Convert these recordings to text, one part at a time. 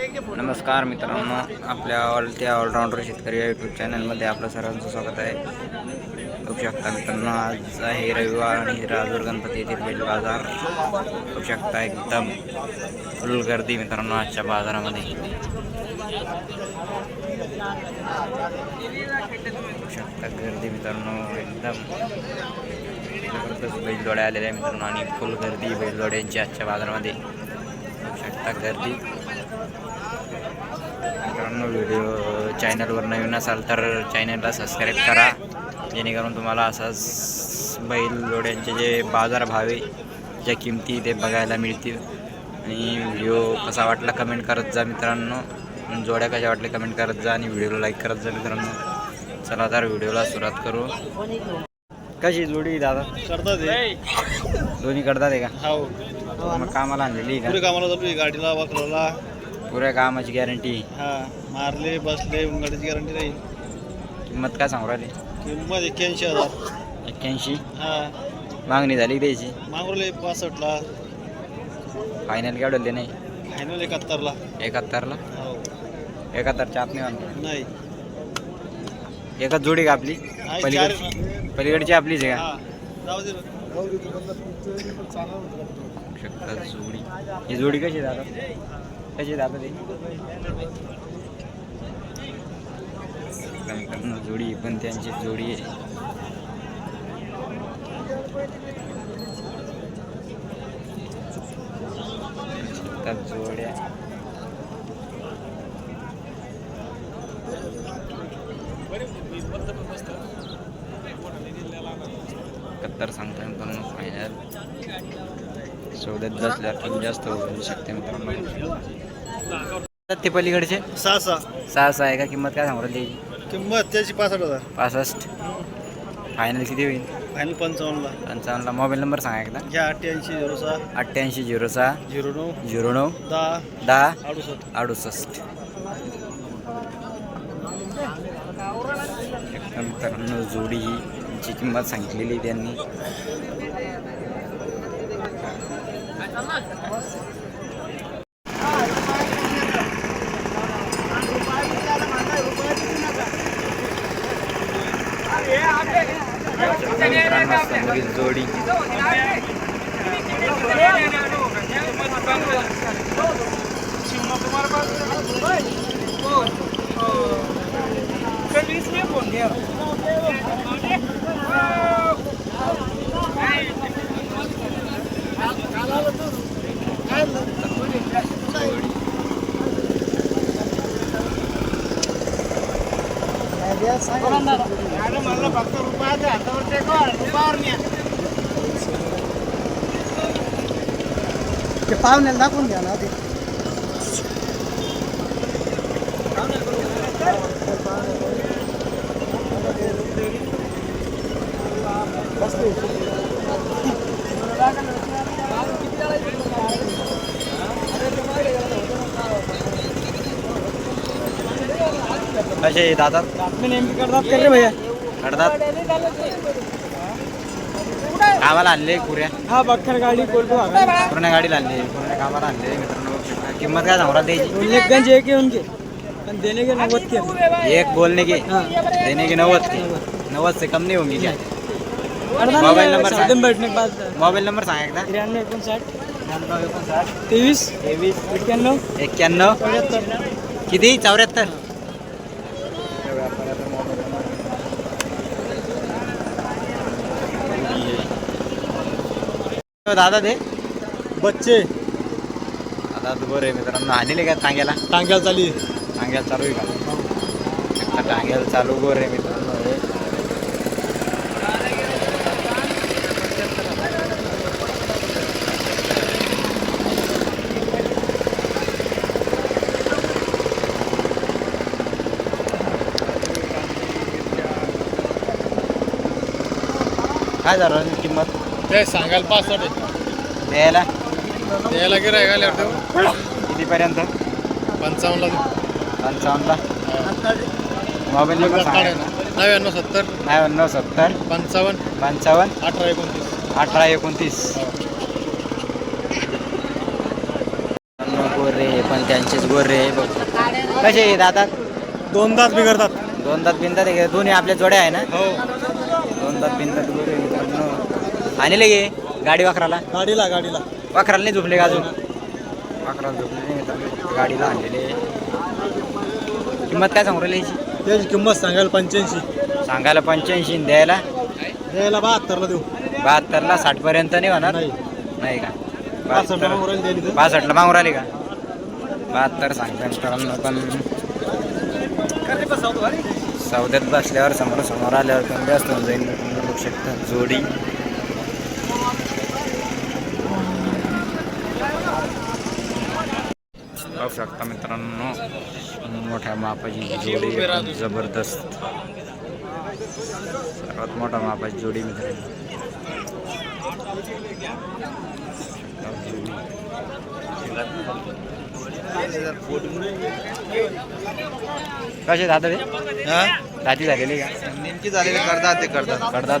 नमस्कार मित्रांनो आपल्या ऑल त्या ऑलराऊंडर शेतकरी या यूट्यूब चॅनलमध्ये आपलं सर्वांचं स्वागत आहे. बघू शकता मित्रांनो आज आहे रविवार आणि राजूर गणपती येथील बैल बाजार. बघू शकता एकदम फुल गर्दी मित्रांनो आजच्या बाजारामध्ये. बघू शकता गर्दी मित्रांनो एकदम जबरदस्त बैलजोड्या आलेल्या आहे मित्रांनो आणि फुल गर्दी बैलजोड्यांची आजच्या बाजारामध्ये. बघू शकता गर्दी. मित्रांनो व्हिडिओ चॅनलवर नवीन असाल तर चॅनलला सबस्क्राईब करा. जेणेकरून तुम्हाला असाच बैल जोड्यांचे जे बाजार भावे ज्या किमती ते बघायला मिळतील. आणि व्हिडिओ कसा वाटला कमेंट करत जा मित्रांनो. जोड्या कशा वाटल्या कमेंट करत जा आणि व्हिडिओला लाईक करत जा मित्रांनो. चला तर व्हिडिओला सुरुवात करू. कशी जोडी दादा? करतात हे. दोन्ही करतात आहे का? मग कामाला आणलेली कामाला गाडीला वाकरला पुऱ्या कामाची गॅरंटी हा मारले बसले गाडीची गॅरंटी राहील. किंमत काय सांगू राहिली? किंमत एक्क्याऐंशी हजार. एक्क्याऐंशी? हा. मागणी झाली द्यायची मागवले पासष्टला. फायनल केवढले नाही? फायनल एकाहत्तरला. एकाहत्तरला? हो. एकाहत्तरच्या आत नाही आणलं नाही. एकच जोडी का आपली? आहे चार पलीकडची? पलीकडची आपलीच आहे का? हा. जाऊ दे. ना. शकता जोडी. ही जोडी कशी दादा? कशी दादा ते? जोडी पण त्यांची जोडी आहे. जोड्या कत्तर सांगता मित्रांनो फायनल सौद्यात बसल्यावर कमी जास्त होऊ शकते मित्रांनो ते पलीकडचे? सहा सहा. सहा सहा आहे का? किंमत काय सांगू राहिली? त्याची किंमत त्याची पासष्ट हजार. पासष्ट. फायनल किती होईल? फायनल पंचावन्नला पंचावन्नला मोबाईल नंबर सांगा एकदा. घ्या अठ्ठ्याऐंशी झिरो सहा. अठ्ठ्याऐंशी झिरो सहा. झिरो नऊ. झिरो नऊ. दहा. दहा. अडुसष्ट. अडुसष्ट. मित्रांनो जोडी ही जी किंमत सांगितलेली त्यांनी. जोडी मित्रांनो समोरील जोडी ते पाहुण्याला दाखवून घ्या ना ते बसले नेमकी करतात कर रे भैया करतात कामाला आणले पुऱ्या? हा बक्कर गाडी पूर्ण गाडीला आणले. पूर्ण कामाला आणले मित्रांनो. किंमत काय एक है उनके पण देने के नव्वद के एक बोलने की हाँ। देने की नव्वद की? नव्वद से कम नहीं होंगी क्या मोबाईल नंबर बैठने के बाद मोबाईल नंबर सांगा एकदा. त्र्याण्णव एकोणसाठ तेवीस. तेवीस. एक्क्याण्णव एक्क्याण्णव. किती? चौऱ्याहत्तर. दादा ते बच्चे. आता बरं मित्रांनो. आणले का टांग्याला? टांग्याला चाली टांग्याला चालू आहे का? टांग्याला चालू गोर आहे मित्रांनो. हे. काय झालं? ते सांगायला पासष्ट द्यायला. द्यायला गिराय कितीपर्यंत? पंचावन्नला पंचावन्नला. मोबाईल नंबर सांगा. नव्याण्णव सत्तर. नव्याण्णव सत्तर. पंचावन्न. पंचावन्न. अठरा एकोणतीस. अठरा एकोणतीस. गोरे हे पण त्यांचेच गोरे आहे बघ. कसे आहे दातात दोन तास बिघडतात. दोन दात बिंदात आहे. का? दोन्ही आपल्या जोड्या आहे ना? हो. दोन दात बिंदात गोरे मित्रांनो आणले गे गाडी वाकराला? गाडीला गाडीला. वाकराला नाही झोपले का अजून? वाकराला झोपले नाही मित्रांनो. गाडीला आणलेले. किंमत काय सांगू राहिली याची? त्याची किंमत सांगायला पंच्याऐंशी. सांगायला पंच्याऐंशी द्यायला? द्यायला बहात्तरला देऊ. बहात्तरला साठ पर्यंत नाही होणार? नाही. नाही का? पासष्ट बहात्तर द्यायला मागून राहिली का? बहात्तर सांगता मित्रांनो पण सौद्यात बसल्यावर समोर समोर आल्यावर कमी जास्त होऊन जाईल. तुम्ही बघू शकता जोडी शकता मित्रांनो. मोठ्या मापाची जोडी जबरदस्त. सर्वात मोठा मापाची जोडी मित्रांनो. कसे दादा ते हा? दाती झालेली का? नेमकी झालेले करतात ते करतात. करतात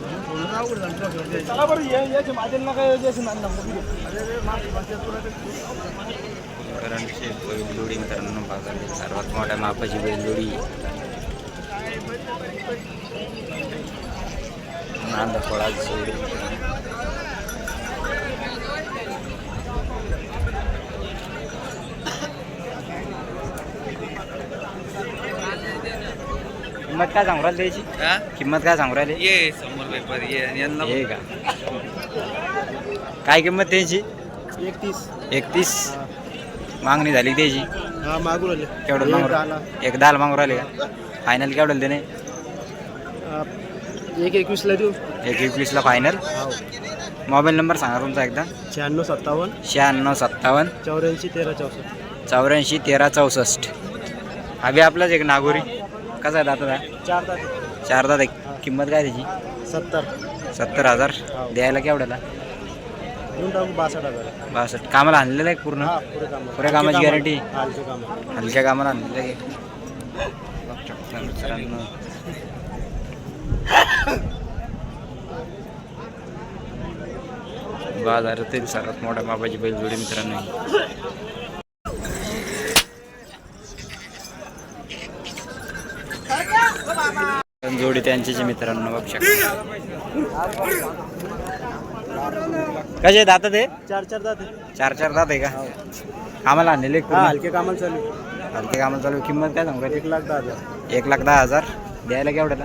आहे का सारखं मोठ्या मापाची जोडी करंटची बैलजोडी मित्रांनो बाजारात सर्वात मोठ्या मापाची बैलजोडी नांदफळा जोडी किंमत काय सांगू राहिली त्याची? किंमत काय सांगू राहिली? ये समोर पेपर ये आणि यांना हे का? काय किंमत त्याची? एकतीस. एकतीस? मागणी झाली त्याची? हा मागू राहिले. केवढं मागू राहिले एक दाल मागू राहिले का? फायनल केवढं देणे एक एकवीसला देऊ. एक एकवीसला फायनल मोबाईल नंबर सांगा तुमचा एकदा. शहाण्णव सत्तावन्न. शहाण्णव सत्तावन्न. चौऱ्याऐंशी तेरा चौसष्ट. चौऱ्याऐंशी तेरा चौसष्ट. अभि आपलाच एक नागोरी. कसा आहे दाता चार तास चार दादा किंमत काय त्याची? सत्तर. सत्तर हजार. द्यायला केवढ्याला देऊन टाकू बासष्ट हजार. बासष्ट. कामाला आणलेलं आहे पूर्ण? हा पुरे काम पुऱ्या कामाची गॅरंटी काम हलक्या कामाला. आणलेलं आहे. बघू शकता मित्रांनो. बाजारातील सर्वात मोठ्या मापाची बैलजोडी मित्रांनो. पण जोडी त्यांची जी मित्रांनो बघू शकता. कसे दात ते? चार चार जाते चार चार दात आहे का? कामाला आणलेले हलके कामाला चालू हलके कामाला चालू किंमत काय सांगू? एक लाख दहा हजार. एक लाख दहा हजार. द्यायला केवढ्याला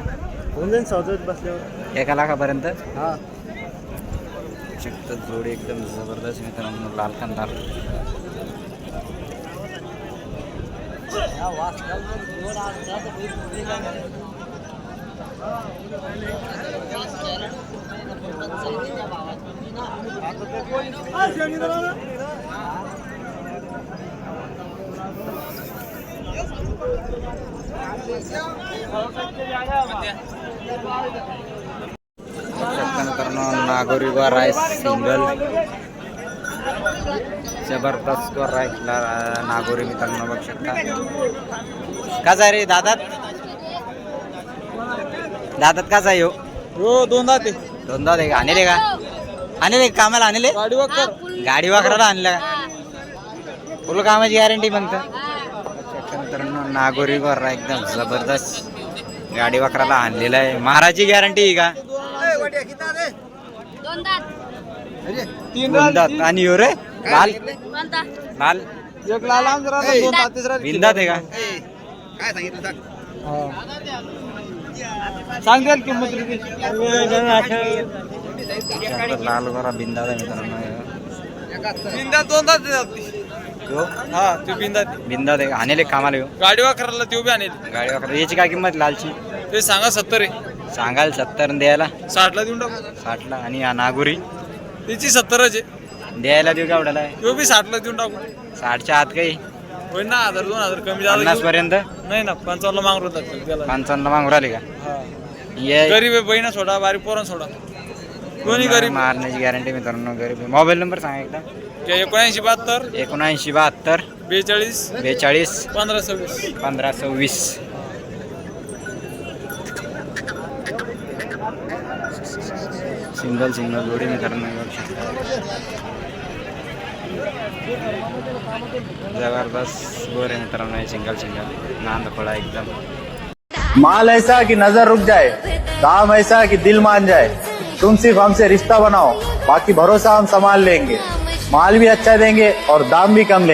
होऊन जाईन सौदात बसल्यावर. एका लाखापर्यंत? हा. शकतात जोडी एकदम जबरदस्त मित्रांनो. लाल कंदार. नागोरी वर आहे सिंगल. जबरदस्त वर आहे नागोरी मित्रांनो बघ शकता. कसा रे दादात दादात कसा आहे हो? हो दोन जाते दोन दादा का? आणले का? आणले कामाला आणले? गाडी वाकर गाडी वाकराला आणलं का? फुल कामाची गॅरंटी शकता मित्रांनो नागोरी वर आहे एकदम जबरदस्त गाडी वाकराला आणलेला आहे. महाराजची गॅरंटी आहे का? दोन दात. आणि यो रे? तातीस राहते. बिंदात आहे का? सांग. द्याल किंमत लाल गोरा बिंदात आहे मित्रांनो. बिंदात दोन तास यो. हा तू बिंदात बिंदात आहे आणले कामाला यो. गाडी वाकराला ते बी आणेल. गाडी वाकरा याची काय किंमत लालची? ते सांगा सत्तर आहे. सांगाल सत्तर आणि द्यायला? साठला देऊन टाकू. साठला. आणि हा नागुरी? त्याची सत्तरच आहे. द्यायला देऊ केवढ्याला तो बी साठला देऊन टाकू. साठच्या आत काही? होईल ना हजार दोन हजार कमी पन्नास झालं पर्यंत? नाही ना पंचावन्न मागून होतात त्याला पंचावन्न मागून राहिले का? हा. ये गरीब आहे बहिणा सोडा बारीक पोरण सोडा. दोन्ही गरीब मारण्याची गॅरंटी मित्रांनो गरीब आहे. मोबाईल नंबर सांगा एकदा. ते एकोणऐंशी बहात्तर. एकोणऐंशी बहात्तर. बेचाळीस. बेचाळीस. पंधरा सव्वीस. पंधरा सव्वीस. सिंगल सिंगल जोडी मित्रांनो बघू शकता ज़बरदस्त गोर सिंगल सिंगल नांद खोला एकदम। माल ऐसा कि नज़र रुक जाए, दाम ऐसा कि दिल मान जाए। तुम सिर्फ़ हमसे रिश्ता बनाओ, बाकी भरोसा हम संभाल लेंगे। माल भी अच्छा देंगे और दाम भी कम लेंगे।